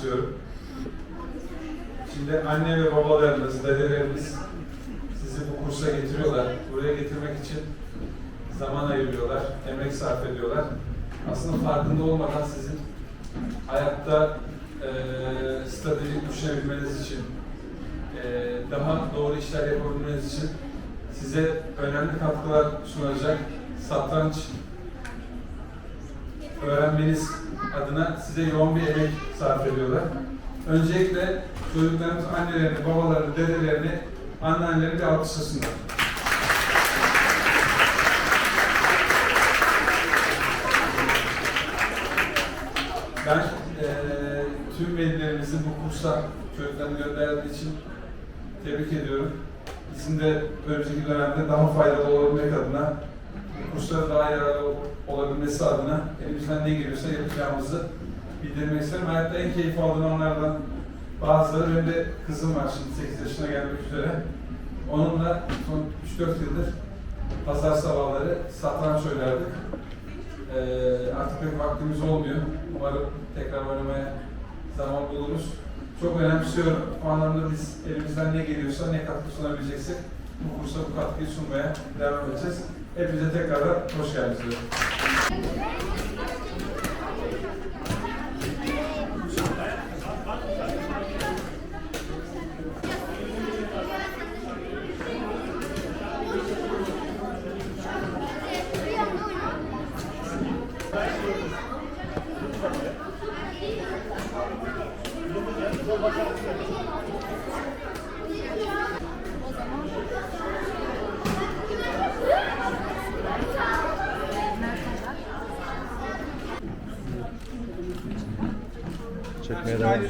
istiyorum. Şimdi anne ve babalarımız, dedelerimiz sizi bu kursa getiriyorlar. Buraya getirmek için zaman ayırıyorlar, emek sarf ediyorlar. Aslında farkında olmadan sizin hayatta eee stratejik düşünebilmeniz için, eee, daha doğru işler yapabilmeniz için size önemli katkılar sunacak satranç öğrenmeniz adına size yoğun bir emek sarf ediyorlar. Öncelikle çocuklarımız annelerini, babalarını, dedelerini, anneannelerini bir alkışlasınlar. Ben eee tüm velilerimizi bu kursa çocuklarını gönderdiği için tebrik ediyorum. Bizim de önümüzdeki dönemde daha faydalı olabilmek adına, bu kurslara daha yararlı olabilmesi adına elimizden ne geliyorsa yapacağımızı bildirmek isterim. Hayatta en keyif aldığım anlardan bazıları, benim de kızım var şimdi 8 yaşına gelmek üzere. Onunla son 3-4 yıldır pazar sabahları satranç oynardık. Ee, artık pek vaktimiz olmuyor. Umarım tekrar oynamaya zaman buluruz. Çok önemsiyorum. O anlamda biz elimizden ne geliyorsa, ne katkı sunabileceksek bu kursa bu katkıyı sunmaya devam edeceğiz. Hepinize tekrardan hoş geldiniz diyorum. çekmeye devam.